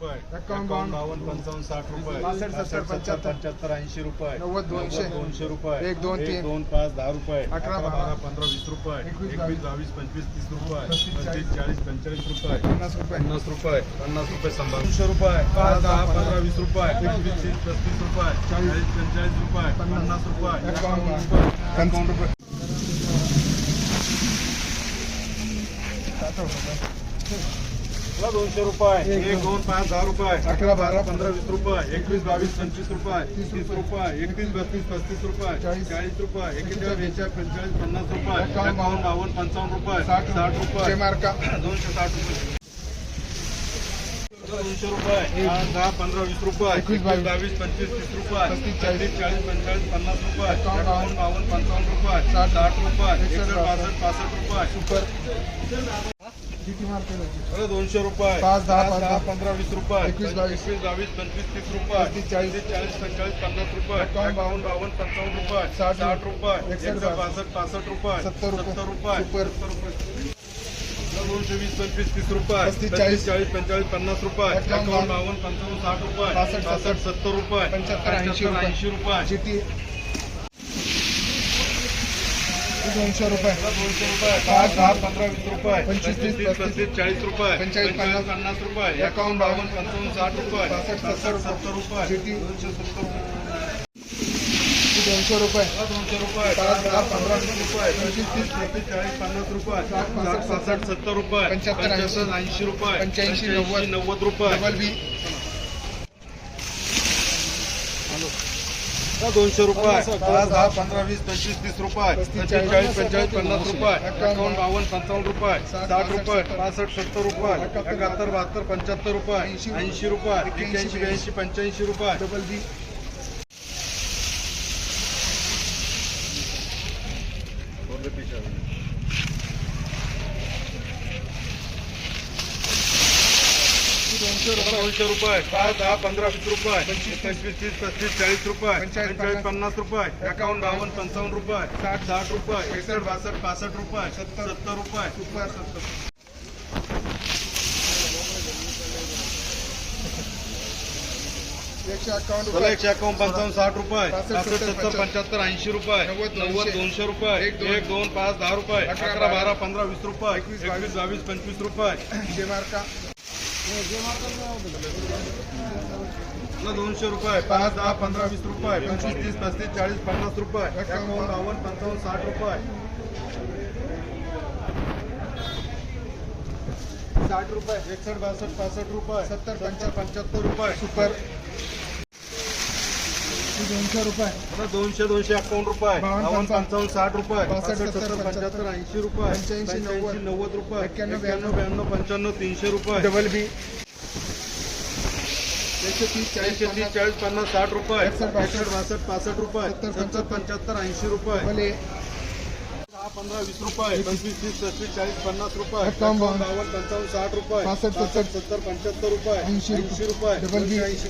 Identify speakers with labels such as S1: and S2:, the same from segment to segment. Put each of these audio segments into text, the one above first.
S1: रुपये.
S2: एकावन्न,
S1: बावन्न पंचावन्न साठ रुपये.
S2: सत्तर, पंच्याहत्तर,
S1: पंच्याहत्तर ऐंशी रुपये.
S2: नव्वद, दोनशे.
S1: दोनशे रुपये.
S2: एक, दोन, तीन.
S1: दोन पाच दहा रुपये.
S2: अकरा, बारा,
S1: पंधरा वीस रुपये.
S2: एकवीस,
S1: बावीस. पंचवीस तीस रुपये.
S2: पस्तीस,
S1: चाळीस. पंचेचाळीस रुपये.
S2: पन्नास रुपये.
S1: पन्नास रुपये. पन्नास रुपये शंभर दोनशे रुपये. पाच दहा पंधरा वीस रुपये. एकवीस तीस पस्तीस रुपये. चाळीस. पंचेचाळीस रुपये. पन्नास. रुपये.
S2: एकावन्न,
S1: रुपये. एकावन्न रुपये. दोनशे रुपये
S2: एक,
S1: दोन पाच दहा रुपये
S2: अकरा, बारा,
S1: पंधरा वीस रुपये एकवीस बावीस पंचवीस रुपये तीस रुपये. एकतीस बत्तीस पस्तीस रुपये
S2: चाळीस,
S1: रुपये एकेचाळीस बेचाळीस पंचेचाळीस पन्नास रुपये
S2: एकावन्न,
S1: बावन्न पंचावन्न रुपये
S2: साठ
S1: साठ रुपये.
S2: मार्का.
S1: दोनशे साठ रुपये. दोनशे रुपये दहा पंधरा वीस रुपये
S2: एकवीस, बावीस,
S1: पंचवीस तीस रुपये
S2: पस्तीस, चाळीस,
S1: चाळीस पंचेचाळीस पन्नास रुपये
S2: एकावन्न
S1: बावन्न. पंचावन्न रुपये
S2: साठ,
S1: साठ रुपये
S2: एकसष्ट,
S1: बासष्ट. पासष्ट रुपये.
S2: किती
S1: अरे दोनशे रुपये.
S2: पाच, दहा, पंधरा,
S1: वीस रुपये.
S2: एकवीस, बावीस,
S1: एकवीस बावीस पंचवीस तीस रुपये.
S2: चाळीस,
S1: चाळीस पंचेचाळीस पन्नास रुपये.
S2: एकावन्न,
S1: एकावन्न बावन्न पंचावन्न रुपये.
S2: साठ,
S1: साठ रुपये.
S2: एकसष्ट
S1: बासष्ट. पासष्ट रुपये.
S2: सत्तर
S1: सत्तर रुपये. रुपये. दोनशे वीस पंचवीस तीस रुपये.
S2: चाळीस,
S1: चाळीस. पंचेचाळीस पन्नास रुपये.
S2: एकावन्न,
S1: बावन्न. पंचावन्न साठ रुपये.
S2: पासष्ट,
S1: सत्तर. रुपये.
S2: पंच्याहत्तर, ऐंशी रुपये.
S1: ऐंशी रुपये.
S2: दोनशे रुपये.
S1: दोनशे रुपये पाच दहा पंधरा वीस रुपये
S2: पंचवीस, तीस,
S1: तीस,
S2: पस्तीस,
S1: चाळीस रुपये
S2: पंचेचाळीस, पन्नास,
S1: पन्नास रुपये
S2: एकावन्न,
S1: बावन्न पंचावन्न साठ रुपये.
S2: पासष्ट, सत्तर,
S1: सत्तर रुपये.
S2: जिटी.
S1: दोनशे सत्तर
S2: दोनशे रुपये.
S1: दोनशे रुपये.
S2: पाच, दहा, पंधरा,
S1: वीस रुपये पंचवीस तीस पस्तीस चाळीस पन्नास रुपये.
S2: साठ, पासष्ट,
S1: सत्तर रुपये.
S2: पंच्याहत्तर, ऐंशी.
S1: रुपये.
S2: पंच्याऐंशी, नव्वद,
S1: नव्वद रुपये. दोनशे रुपये. पाच दहा पंधरा वीस पंचवीस तीस रुपये.
S2: पस्तीस चाळीस,
S1: चाळीस पंचेचाळीस पन्नास रुपये.
S2: एकावन्न,
S1: बावन्न पंचावन्न रुपये.
S2: साठ,
S1: रुपये
S2: पासष्ट,
S1: सत्तर रुपये.
S2: एकाहत्तर,
S1: बहात्तर पंच्याहत्तर रुपये.
S2: ऐंशी,
S1: रुपये.
S2: एक्क्याऐंशी
S1: ब्याऐंशी पंच्याऐंशी रुपये.
S2: Double B.
S1: दोनशे रुपये रुपये पाच दहा पंधरा वीस रुपये पंचवीस तीस पस्तीस चाळीस रुपये
S2: पंचेचाळीस,
S1: पन्नास. रुपये एकावन्न बावन्न पंचावन्न रुपये
S2: साठ,
S1: साठ रुपये एकसष्ट बासष्ट पासष्ट रुपये
S2: सत्तर,
S1: सत्तर रुपये
S2: सुपर सत्तर. एकशे रुपये.
S1: एकावन्न पंचावन्न साठ रुपये
S2: सत्तर,
S1: पंच्याहत्तर ऐंशी रुपये
S2: नव्वद, दोनशे.
S1: रुपये
S2: एक, दोन.
S1: पाच दहा रुपये
S2: अकरा, बारा,
S1: पंधरा वीस रुपये
S2: एकवीस,
S1: एकवीस बावीस पंचवीस रुपये. दोनशे रुपये पाच दहा पंधरा वीस रुपये पंचवीस तीस पस्तीस चाळीस पन्नास रुपये. एकावन्न बावन्न पंचावन्न साठ रुपये. साठ रुपये. एकसष्ट बासष्ट पासष्ट रुपये.
S2: सत्तर,
S1: पंच्याहत्तर पंच्याहत्तर रुपये.
S2: सुपर. दोनशे रुपये.
S1: दोनशे दोनशे अकावन्न रुपये.
S2: बावन्न, पंचावन्न,
S1: साठ रुपये.
S2: पासष्ट सत्तर,
S1: पंच्याहत्तर. ऐंशी रुपये.
S2: पंच्याऐंशी, नव्वद,
S1: नव्वद रुपये.
S2: एक्क्याण्णव,
S1: एक्क्याण्णव ब्याण्णव. पंच्याण्णव तीनशे रुपये.
S2: Double B. एकशे तीस चाळीस
S1: एकशे तीस चाळीस पन्नास साठ रुपये.
S2: बासष्ट,
S1: बासष्ट पासष्ट रुपये.
S2: सत्तर,
S1: पंच्याहत्तर ऐंशी रुपये. दहा पंधरा वीस रुपये. पंचवीस तीस पस्तीस चाळीस पन्नास रुपये. बावन्न. पंचावन्न साठ रुपये.
S2: सत्तर,
S1: सत्तर पंच्याहत्तर रुपये.
S2: ऐंशी रुपये. डबल
S1: ऐंशी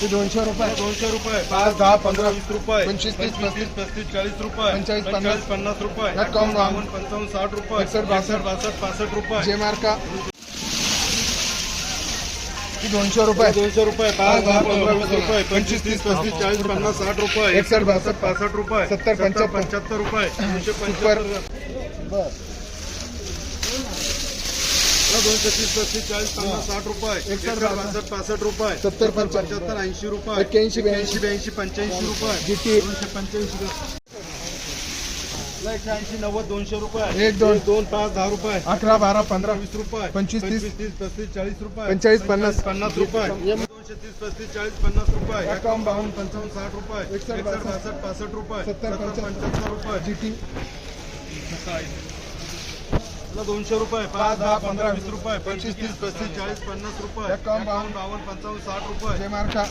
S2: ते दोनशे रुपये.
S1: दोनशे रुपये. पाच दहा पंधरा वीस रुपये.
S2: पंचवीस, तीस,
S1: पंचवीस पस्तीस चाळीस रुपये.
S2: पंचेचाळीस, पन्नास.
S1: पन्नास रुपये. बावन्न पंचावन्न साठ रुपये.
S2: एकसष्ट, बासष्ट.
S1: बासष्ट पासष्ट रुपये.
S2: जे मार्का. दोनशे रुपये.
S1: दोनशे रुपये. पाच दहा पंधरा वीस रुपये. पंचवीस तीस पस्तीस चाळीस पन्नास साठ रुपये.
S2: एकसष्ट, बासष्ट,
S1: पासष्ट रुपये.
S2: सत्तर, पंच्याहत्तर.
S1: पंच्याहत्तर रुपये. दोनशे
S2: सुपर.
S1: पंच्याहत्तर दोनशे तीस पस्तीस चाळीस पन्नास साठ रुपये. एकसष्ट बासष्ट पासष्ट रुपये.
S2: सत्तर,
S1: पंच्याहत्तर ऐंशी रुपये.
S2: एक्क्याऐंशी, ब्याऐंशी.
S1: ब्याऐंशी पंच्याऐंशी रुपये.
S2: जिटी
S1: दोनशे पंच्याऐंशी एकशे ऐंशी नव्वद दोनशे रुपये.
S2: एक, दोन.
S1: दोन पाच दहा रुपये.
S2: अकरा बारा पंधरा.
S1: वीस रुपये.
S2: पंचवीस, तीस.
S1: तीस पस्तीस चाळीस रुपये.
S2: पंचेचाळीस, पन्नास.
S1: पन्नास रुपये. दोनशे तीस पस्तीस चाळीस पन्नास रुपये.
S2: एकावन्न, बावन्न,
S1: पंचावन्न साठ रुपये.
S2: एकसष्ट, बासष्ट.
S1: पासष्ट रुपये.
S2: सत्तर, पंच्याहत्तर.
S1: रुपये. दोनशे रुपये पाच दहा पंधरा वीस रुपये पंचवीस तीस पस्तीस चाळीस पन्नास रुपये.
S2: एकावन्न,
S1: बावन्न पंचावन्न साठ रुपये.
S2: मार्का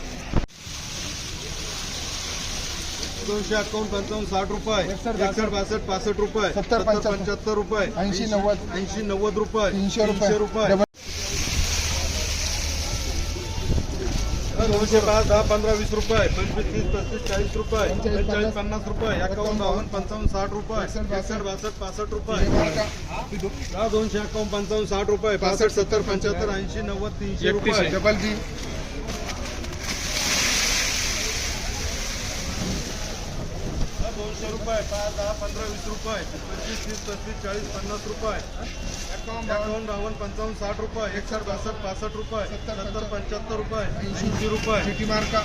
S1: दोनशे अकावन्न पंचावन्न साठ रुपये.
S2: एकसष्ट,
S1: एकसष्ट बासष्ट पासष्ट रुपये.
S2: सत्तर, पंच्याहत्तर.
S1: पंच्याहत्तर रुपये.
S2: ऐंशी, नव्वद.
S1: ऐंशी नव्वद रुपये.
S2: तीनशे रुपये.
S1: रुपये. दोनशे पाच दहा पंधरा वीस रुपये पंचवीस तीस पस्तीस चाळीस रुपये पंचेचाळीस पन्नास रुपये एकावन्न बावन्न पंचावन्न साठ रुपये एकसष्ट बासष्ट पासष्ट रुपये. दहा दोनशे एकावन्न पंचावन्न साठ रुपये पासष्ट सत्तर पंच्याहत्तर ऐंशी नव्वद तीनशे रुपये.
S2: डबल बी
S1: दहा दोनशे रुपये पाच दहा पंधरा वीस रुपये पंचवीस तीस पस्तीस चाळीस पन्नास रुपये. एकावन्न बावन्न. पंचावन्न साठ रुपये एकसष्ट बासष्ट पासष्ट रुपये सत्तर पंच्याहत्तर रुपये ऐंशी. रुपये.
S2: सिटी मार्का.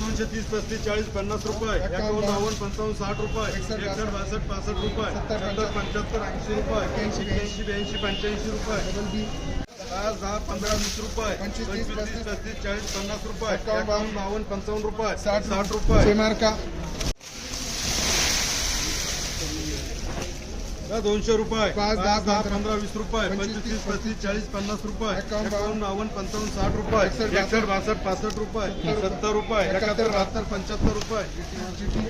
S1: दोनशे तीस पस्तीस चाळीस पन्नास रुपये. एकावन्न बावन्न. पंचावन्न साठ रुपये. एकसष्ट बासष्ट. पासष्ट रुपये. सत्तर पंच्याहत्तर ऐंशी रुपये. एक्याऐंशी ब्याऐंशी. पंच्याऐंशी रुपये. पाच दहा पंधरा वीस रुपये.
S2: पंचवीस, तीस,
S1: तीस पस्तीस. चाळीस पन्नास रुपये.
S2: एकावन्न,
S1: एकावन्न बावन्न पंचावन्न रुपये.
S2: साठ
S1: साठ रुपये
S2: छे मार्का
S1: दहा दोनशे रुपये
S2: पाच, दहा,
S1: दहा
S2: पंधरा,
S1: वीस रुपये
S2: पंचवीस, तीस,
S1: तीस पस्तीस चाळीस पन्नास रुपये
S2: एकावन्न,
S1: बावन्न पंचावन्न साठ रुपये
S2: एकसष्ट,
S1: बासष्ट पासष्ट रुपये सत्तर रुपये एकाहत्तर बहात्तर पंच्याहत्तर रुपये
S2: सिटी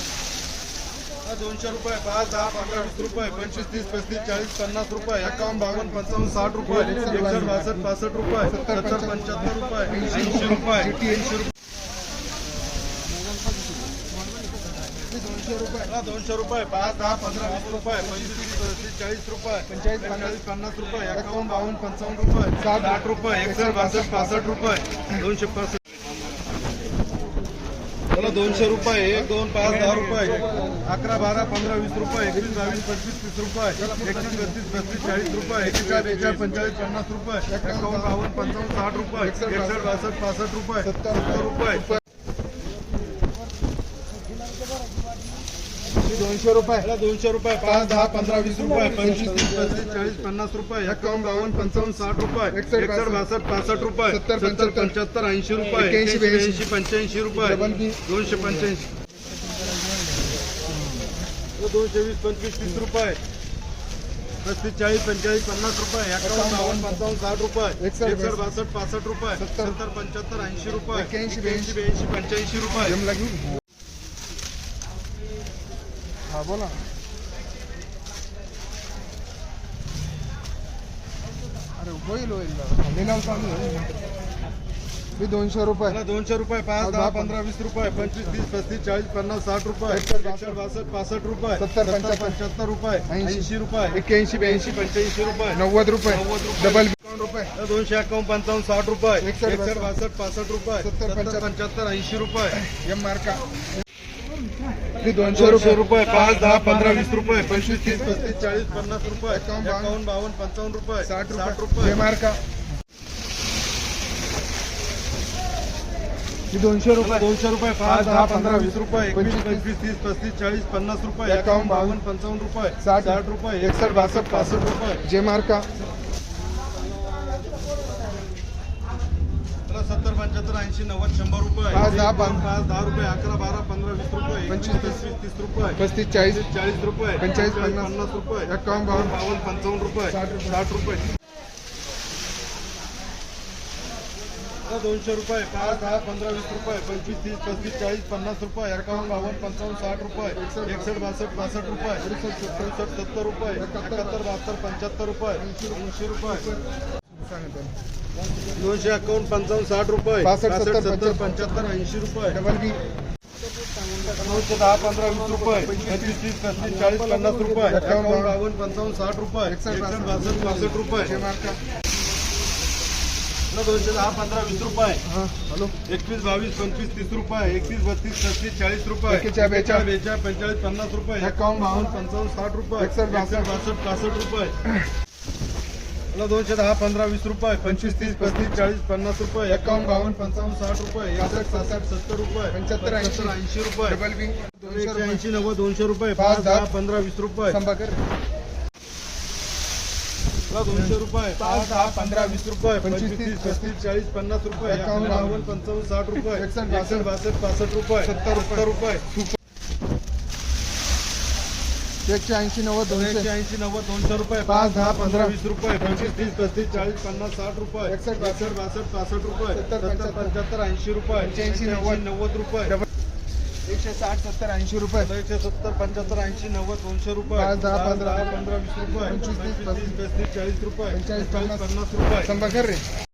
S1: दहा दोनशे रुपये पाच दहा पंधरा वीस रुपये पंचवीस तीस पस्तीस चाळीस पन्नास रुपये एकावन्न बावन्न पंचावन्न साठ रुपये एकसष्ट बासष्ट पासष्ट रुपये सत्तर पंच्याहत्तर रुपये ऐंशी रुपये. ऐंशी रुपये.
S2: दोनशे रुपये
S1: दोनशे रुपये पाच दहा पंधरा वीस रुपये पंचवीस तीस पस्तीस चाळीस रुपये
S2: पंचेचाळीस,
S1: पंचेचाळीस पन्नास रुपये एकावन्न बावन्न पंचावन्न रुपये
S2: साठ.
S1: साठ रुपये एकसष्ट बासष्ट पासष्ट रुपये दोनशे पासष्ट चला दोनशे रुपये एक दोन पाच दहा रुपये अकरा बारा पंधरा वीस रुपये एकवीस बावीस पंचवीस तीस रुपये एकतीस बत्तीस पस्तीस चाळीस रुपये एकेचाळ बेचाळीस पंचेचाळीस पन्नास रुपये एकावन्न बावन्न पंचावन्न साठ रुपये एकसष्ट बासष्ट पासष्ट रुपये सत्तर रुपये
S2: दोनशे रुपये.
S1: दोनशे रुपये पाच दहा पंधरा वीस रुपये पंचवीस तीस पस्तीस चाळीस पन्नास रुपये एकावन्न बावन्न पंचावन्न साठ रुपये
S2: एकसष्ट,
S1: बासष्ट पासष्ट रुपये
S2: सत्तर,
S1: सत्तर
S2: पंच्याहत्तर,
S1: ऐंशी रुपये
S2: ब्याऐंशी,
S1: ब्याऐंशी पंच्याऐंशी रुपये दोनशे पंच्याऐंशी. दोनशे वीस पंचवीस तीस रुपये पस्तीस चाळीस पंचेचाळीस पन्नास रुपये एकावन्न बावन्न पंचावन्न साठ रुपये
S2: एकसष्ट,
S1: बासष्ट पासष्ट रुपये
S2: सत्तर,
S1: पंच्याहत्तर ऐंशी रुपये
S2: एक्याऐंशी
S1: ब्याऐंशी. पंच्याऐंशी रुपये.
S2: हा बोला. अरे होईल होईल. मी दोनशे रुपये.
S1: दोनशे रुपये पाच दहा पंधरा वीस रुपये पंचवीस तीस पस्तीस चाळीस पन्नास साठ रुपये बासष्ट. पासष्ट रुपये
S2: सत्तर, पंच्याहत्तर,
S1: रुपये
S2: ऐंशी,
S1: रुपये
S2: एक्क्याऐंशी ब्याऐंशी.
S1: पंच्याऐंशी रुपये
S2: नव्वद रुपये.
S1: नव्वद रुपये.
S2: डबल रुपये.
S1: दोनशे एकावन्न पंचावन्न साठ रुपये
S2: एकसष्ट,
S1: बासष्ट. पासष्ट रुपये
S2: सत्तर, पंच्याहत्तर
S1: ऐंशी रुपये.
S2: एम मार्का. मी दोनशे रुपये.
S1: रुपये पाच दहा पंधरा वीस रुपये पंचवीस तीस पस्तीस चाळीस पन्नास रुपये
S2: एकावन्न, बावन्न,
S1: पंचावन्न रुपये
S2: साठ
S1: साठ
S2: रुपये. मार्का मी दोनशे रुपये.
S1: दोनशे रुपये पाच दहा पंधरा वीस रुपये एकवीस पंचवीस तीस पस्तीस चाळीस पन्नास रुपये
S2: एकावन्न,
S1: एकावन्न बावन्न पंचावन्न रुपये
S2: साठ,
S1: साठ रुपये एकसष्ट बासष्ट. पासष्ट रुपये.
S2: जे मार्का
S1: त्याला सत्तर पंच्याहत्तर ऐंशी नव्वद शंभर रुपये.
S2: पाच, दहा.
S1: पाच दहा रुपये अकरा बारा पंधरा वीस रुपये.
S2: पंचवीस,
S1: पंचवीस तीस रुपये.
S2: पस्तीस चाळीस.
S1: चाळीस रुपये.
S2: पंचेचाळीस, पन्नास.
S1: पन्नास रुपये.
S2: एकावन्न, बावन्न.
S1: बावन्न पंचावन्न रुपये.
S2: साठ रुपये.
S1: दोनशे रुपये. पाच दहा पंधरा वीस रुपये. पंचवीस तीस पस्तीस चाळीस पन्नास रुपये. एकावन्न बावन्न पंचावन्न साठ रुपये. एकसष्ट बासष्ट पासष्ट रुपये. सदुसष्ट सत्तर. रुपये. एकाहत्तर. बहात्तर पंच्याहत्तर रुपये. ऐंशी रुपये. दोनशे एकावन्न पंचावन्न साठ रुपये.
S2: पासष्ट, सत्तर,
S1: पंच्याहत्तर. ऐंशी रुपये.
S2: Double B.
S1: दोनशे दहा पंधरा वीस रुपये. पंचवीस तीस पस्तीस चाळीस पन्नास रुपये. एकावन्न बावन्न पंचावन्न साठ रुपये.
S2: एकसष्ट,
S1: बासष्ट. पासष्ट रुपये. दोनशे दहा पंधरा वीस रुपये.
S2: हॅलो.
S1: एकवीस बावीस पंचवीस तीस रुपये. एकतीस बत्तीस पस्तीस चाळीस रुपये.
S2: बेचाळीस.
S1: पंचेचाळीस पन्नास रुपये.
S2: एकावन्न,
S1: बावन्न पंचावन्न साठ रुपये.
S2: बासष्ट.
S1: बासष्ट पासष्ट रुपये. मला दोनशे दहा पंधरा वीस रुपये पंचवीस तीस पस्तीस चाळीस पन्नास रुपये एकावन्न बावन्न पंचावन्न साठ रुपये एकसष्ट सासष्ट सत्तर रुपये
S2: पंच्याहत्तर, ऐंशी.
S1: ऐंशी रुपये.
S2: डबल दोनशे
S1: ऐंशी नव्वद दोनशे रुपये
S2: पाच, दहा.
S1: पंधरा वीस रुपये. दोनशे रुपये पाच दहा पंधरा वीस रुपये पंचवीस तीस पस्तीस चाळीस पन्नास रुपये
S2: एकावन्न,
S1: बावन्न. पंचावन्न साठ रुपये
S2: एकसष्ट,
S1: एकसष्ट बासष्ट पासष्ट रुपये
S2: सत्तर रुपये.
S1: सत्तर रुपये.
S2: एकशे ऐंशी नव्वद
S1: एकशे
S2: दोनशे
S1: ऐंशी नव्वद दोनशे रुपये.
S2: पाच, दहा, पंधरा.
S1: वीस रुपये. पंचवीस तीस पस्तीस चाळीस पन्नास साठ रुपये.
S2: एकसष्ट,
S1: एकसष्ट बासष्ट पासष्ट रुपये.
S2: सत्तर, पंच्याहत्तर.
S1: ऐंशी रुपये.
S2: पंच्याऐंशी, नव्वद.
S1: नव्वद रुपये.
S2: एकशे साठ सत्तर ऐंशी रुपये.
S1: एकशे सत्तर पंच्याहत्तर ऐंशी नव्वद दोनशे रुपये.
S2: पाच, दहा, पंधरा.
S1: पंधरा वीस रुपये.
S2: पंचवीस, तीस,
S1: पंचवीस, तीस पस्तीस. चाळीस रुपये.
S2: पंचेचाळीस,
S1: चाळीस
S2: पन्नास.
S1: पन्नास रुपये.
S2: संभाकर रे.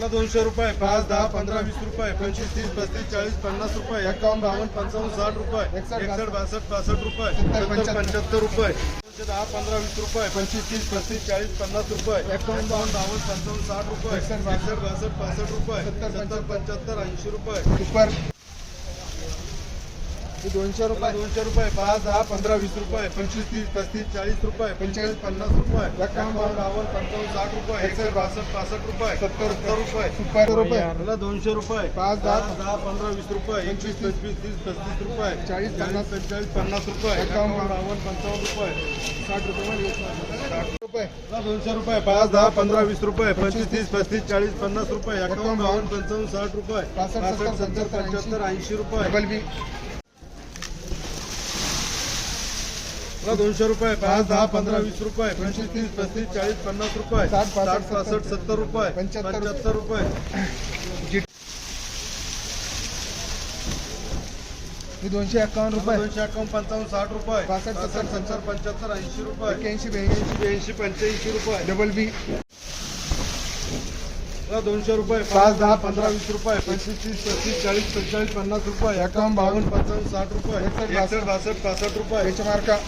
S1: त्याला दोनशे रुपये पाच दहा पंधरा वीस रुपये पंचवीस तीस पस्तीस चाळीस पन्नास रुपये एकावन्न बावन्न पंचावन्न साठ रुपये
S2: एकसष्ट,
S1: बासष्ट. पासष्ट रुपये
S2: सत्तर, पंच्याहत्तर.
S1: रुपये. दोनशे दहा पंधरा वीस रुपये पंचवीस तीस पस्तीस चाळीस पन्नास रुपये. एकावन्न बावन्न बावन्न पंचावन्न साठ रुपये.
S2: एकसष्ट,
S1: बासष्ट. पासष्ट रुपये.
S2: सत्तर,
S1: पंच्याहत्तर. ऐंशी रुपये.
S2: दोनशे रुपये.
S1: दोनशे रुपये पाच दहा पंधरा वीस रुपये पंचवीस तीस पस्तीस चाळीस रुपये पंचेचाळीस पन्नास रुपये एकावन्न बावन्न पंचावन्न साठ रुपये एकसष्ट बासष्ट पासष्ट रुपये सत्तर सत्तर रुपये.
S2: सुपर रुपये.
S1: त्याला दोनशे रुपये.
S2: पाच, दहा,
S1: दहा पंधरा वीस रुपये. एकवीस पंचवीस तीस. पस्तीस रुपये.
S2: चाळीस, पन्नास.
S1: पंचेचाळीस पन्नास रुपये.
S2: एकावन्न
S1: बावन्न पंचावन्न रुपये.
S2: साठ रुपये साठ रुपये.
S1: त्याला दोनशे रुपये. पाच दहा पंधरा वीस रुपये. पंचवीस तीस पस्तीस चाळीस पन्नास रुपये. एकावन्न बावन्न पंचावन्न साठ रुपये.
S2: पासष्ट,
S1: पासष्ट
S2: सत्तर,
S1: सत्तर पंच्याहत्तर ऐंशी. रुपये
S2: डबल बी
S1: त्याला दोनशे रुपये पाच दहा पंधरा वीस रुपये पंचवीस तीस पस्तीस चाळीस पन्नास रुपये
S2: साठ, पासष्ट,
S1: सत्तर रुपये
S2: पंच्याहत्तर
S1: रुपये.
S2: हे दोनशे एकावन्न रुपये.
S1: दोनशे अकावन्न पंचावन्न साठ रुपये.
S2: पासष्ट, सत्तर,
S1: सत्तर पंच्याहत्तर ऐंशी रुपये.
S2: एक्याऐंशी ब्याऐंशी.
S1: ब्याऐंशी पंच्याऐंशी रुपये.
S2: Double B.
S1: दोनशे रुपये
S2: पाच, दहा,
S1: पंधरा वीस रुपये पंचवीस तीस पस्तीस चाळीस पंचेचाळीस पन्नास रुपये.
S2: एकावन्न, बावन्न,
S1: पंचावन्न साठ रुपये. बासष्ट पासष्ट रुपये.
S2: याच्या मार्का.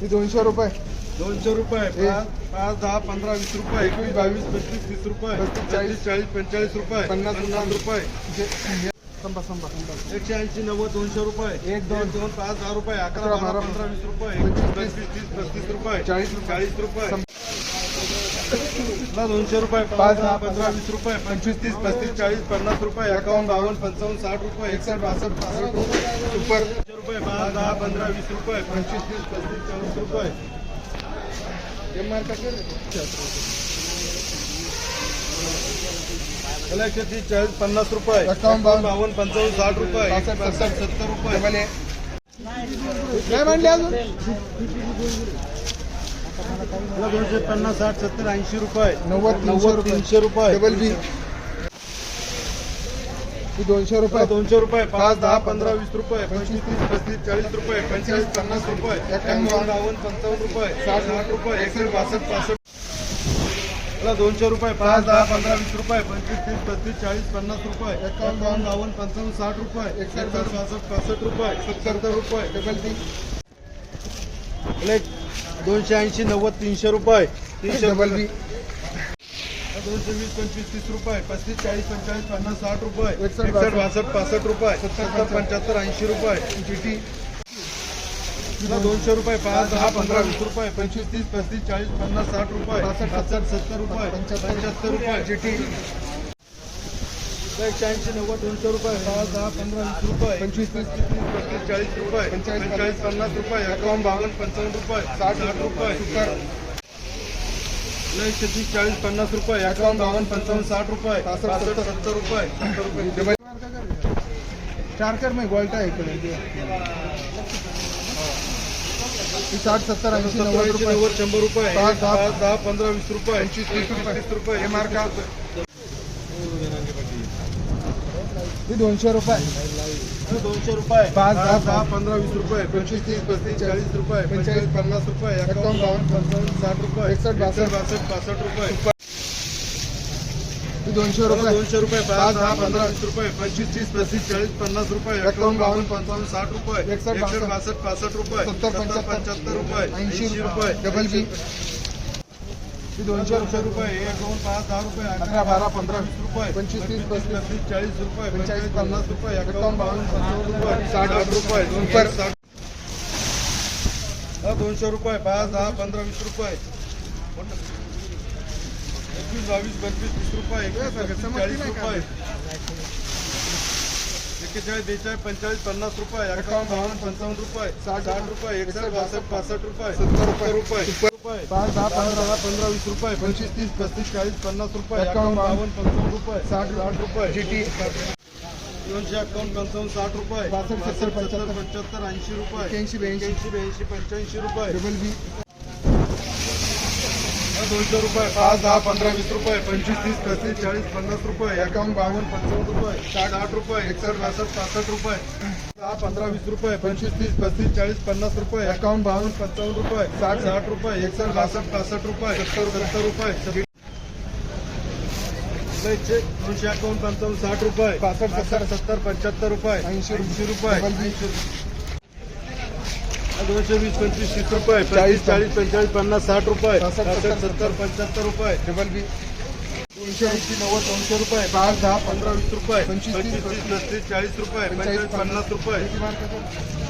S2: हे दोनशे रुपये.
S1: दोनशे रुपये. पाच दहा पंधरा वीस रुपये. एकवीस बावीस पंचवीस तीस रुपये.
S2: पस्तीस, चाळीस,
S1: पस्तीस चाळीस पंचेचाळीस रुपये.
S2: पन्नास,
S1: पन्नास रुपये. एकशे ऐंशी नव्वद दोनशे रुपये.
S2: एक, दोन.
S1: दोन पाच दहा रुपये. अकरा बारा पंधरा वीस रुपये.
S2: पंचवीस,
S1: तीस. पस्तीस रुपये.
S2: चाळीस.
S1: चाळीस रुपये. दोनशे रुपये
S2: पाच, दहा,
S1: पंधरा वीस रुपये पंचवीस तीस पस्तीस चाळीस पन्नास रुपये एकावन्न बावन्न पंचावन्न साठ रुपये एकसष्ट बासष्ट पासष्ट दोनशे रुपये पाच दहा पंधरा वीस रुपये पंचवीस तीस पस्तीस चाळीस रुपये. एकशे तीस चाळीस पन्नास रुपये.
S2: एकावन्न, बावन्न.
S1: बावन्न पंचावन्न साठ रुपये.
S2: पासष्ट,
S1: पासष्ट सत्तर रुपये.
S2: नाही म्हणले अजून.
S1: त्याला दोनशे पन्नास साठ सत्तर ऐंशी रुपये.
S2: नव्वद,
S1: नव्वद. तीनशे रुपये.
S2: डबल बी. ही दोनशे रुपये.
S1: दोनशे रुपये. पाच दहा पंधरा वीस रुपये. पंचवीस तीस पस्तीस चाळीस रुपये. पंचेचाळीस पन्नास रुपये. बावन्न पंचावन्न रुपये. साठ. साठ रुपये. एकसष्ट बासष्ट पासष्ट. त्याला दोनशे रुपये. पाच दहा पंधरा वीस रुपये. पंचवीस तीस पस्तीस चाळीस पन्नास रुपये. एकावन्न बावन्न बावन्न पंचावन्न साठ रुपये. एकसष्ट. बासष्ट पासष्ट रुपये. सत्तर. रुपये.
S2: डबल
S1: एक दोनशे ऐंशी नव्वद तीनशे रुपये. तीनशे
S2: बी
S1: दोनशे वीस पंचवीस तीस रुपये. पस्तीस चाळीस पंचेचाळीस पन्नास साठ रुपये.
S2: एकसष्ट,
S1: बासष्ट. पासष्ट रुपये. सत्तर पंच्याहत्तर ऐंशी रुपये.
S2: जीटी
S1: तुला दोनशे रुपये. पाच दहा पंधरा वीस रुपये. पंचवीस तीस पस्तीस चाळीस पन्नास साठ रुपये.
S2: पासष्ट,
S1: सत्तर सत्तर रुपये.
S2: पंच्याहत्तर.
S1: पंच्याहत्तर रुपये.
S2: जीटी
S1: एकशे ऐंशी नव्वद दोनशे रुपये पाच दहा पंधरा वीस रुपये.
S2: पंचवीस तीस
S1: पस्तीस चाळीस रुपये.
S2: पंचेचाळीस,
S1: पंचेचाळीस पन्नास रुपये. एकावन्न बावन्न पंचावन्न रुपये. साठ साठ रुपये.
S2: सुपर
S1: एकशे तीस चाळीस पन्नास रुपये. एकावन्न बावन्न पंचावन्न साठ रुपये.
S2: पासष्ट,
S1: सत्तर. रुपये. सत्तर रुपये.
S2: डबल चार कर मी गोल्टा इकडे. ही साठ सत्तर ऐंशी नव्वद
S1: ऐंशी
S2: रुपये.
S1: शंभर रुपये.
S2: दहा.
S1: दहा. पंधरा वीस रुपये.
S2: पंचवीस, तीस रुपये.
S1: तीस रुपये
S2: हे. मार्का.
S1: रुपये.
S2: ही दोनशे रुपये.
S1: दोनशे रुपये.
S2: पाच, दहा,
S1: दहा पंधरा वीस रुपये. पंचवीस तीस पस्तीस चाळीस रुपये. पंचेचाळीस पन्नास रुपये. एकावन्न बावन्न पंचावन्न साठ रुपये.
S2: एकसष्ट, बासष्ट.
S1: बासष्ट पासष्ट रुपये.
S2: दोनशे रुपये.
S1: दोनशे रुपये. पाच दहा पंधरा वीस रुपये. पंचवीस तीस पस्तीस चाळीस पन्नास रुपये. एकावन्न बावन्न पंचावन्न साठ रुपये.
S2: एकसष्ट, बासष्ट.
S1: पासष्ट रुपये.
S2: सत्तर, पंच्याहत्तर.
S1: पंच्याहत्तर रुपये.
S2: ऐंशी रुपये.
S1: रुपये.
S2: डबल बी. ही दोनशे
S1: दोनशे
S2: रुपये.
S1: रुपये एक दोन पाच दहा रुपये
S2: अकरा, बारा, पंधरा,
S1: वीस रुपये
S2: पंचवीस, तीस, पस्तीस,
S1: पस्तीस चाळीस रुपये
S2: पंचेचाळीस,
S1: पन्नास रुपये
S2: एकावन्न,
S1: बावन्न पंचावन्न रुपये
S2: साठ,
S1: साठ रुपये
S2: सुपर.
S1: साठ दोनशे रुपये पाच दहा पंधरा वीस रुपये. एकवीस बावीस पंचवीस तीस रुपये चाळीस रुपये. एक्केचाळीस बेचाळीस पंचेचाळीस पन्नास रुपये. एकावन्न बावन्न पंचावन्न रुपये.
S2: साठ,
S1: साठ रुपये एकसष्ट बासष्ट पासष्ट रुपये.
S2: सत्तर रुपये.
S1: रुपये. रुपये.
S2: पाच दहा पंधरा
S1: दहा पंधरा वीस रुपये. पंचवीस तीस पस्तीस चाळीस पन्नास रुपये.
S2: एकावन्न,
S1: बावन्न पंचावन्न रुपये.
S2: साठ,
S1: साठ रुपये.
S2: GT.
S1: दोनशे अकाउंट पंचावन्न साठ रुपये.
S2: बासष्ट, सत्तर, पंच्याहत्तर.
S1: पंच्याहत्तर ऐंशी रुपये.
S2: एक्क्याऐंशी, ब्याऐंशी.
S1: ब्याऐंशी पंच्याऐंशी रुपये.
S2: Double B.
S1: दोनशे रुपये पाच दहा पंधरा वीस रुपये पंचवीस तीस पस्तीस चाळीस पन्नास रुपये एकावन्न बावन्न पंचावन्न रुपये साठ आठ रुपये एकसष्ट बासष्ट पासष्ट रुपये दहा पंधरा वीस रुपये पंचवीस तीस पस्तीस चाळीस पन्नास रुपये
S2: एकावन्न
S1: बावन्न पंचावन्न रुपये साठ साठ रुपये एकसष्ट बासष्ट पासष्ट रुपये सत्तर सत्तर रुपये दोनशे एकावन्न पंचावन्न साठ रुपये
S2: पासष्ट, सत्तर.
S1: सत्तर पंच्याहत्तर रुपये
S2: ऐंशी
S1: ऐंशी रुपये
S2: डबल बी
S1: दोनशे वीस पंचवीस तीस रुपये
S2: चाळीस,
S1: चाळीस चाळीस पंचेचाळीस पन्नास साठ रुपये.
S2: सत्तर.
S1: पंच्याहत्तर रुपये.
S2: डबल बी
S1: दोनशे ऐंशी नव्वद दोनशे रुपये.
S2: पाच दहा
S1: पंधरा वीस रुपये.
S2: पंचवीस, तीस,
S1: पस्तीस चाळीस रुपये.
S2: पंचेचाळीस,
S1: पन्नास रुपये?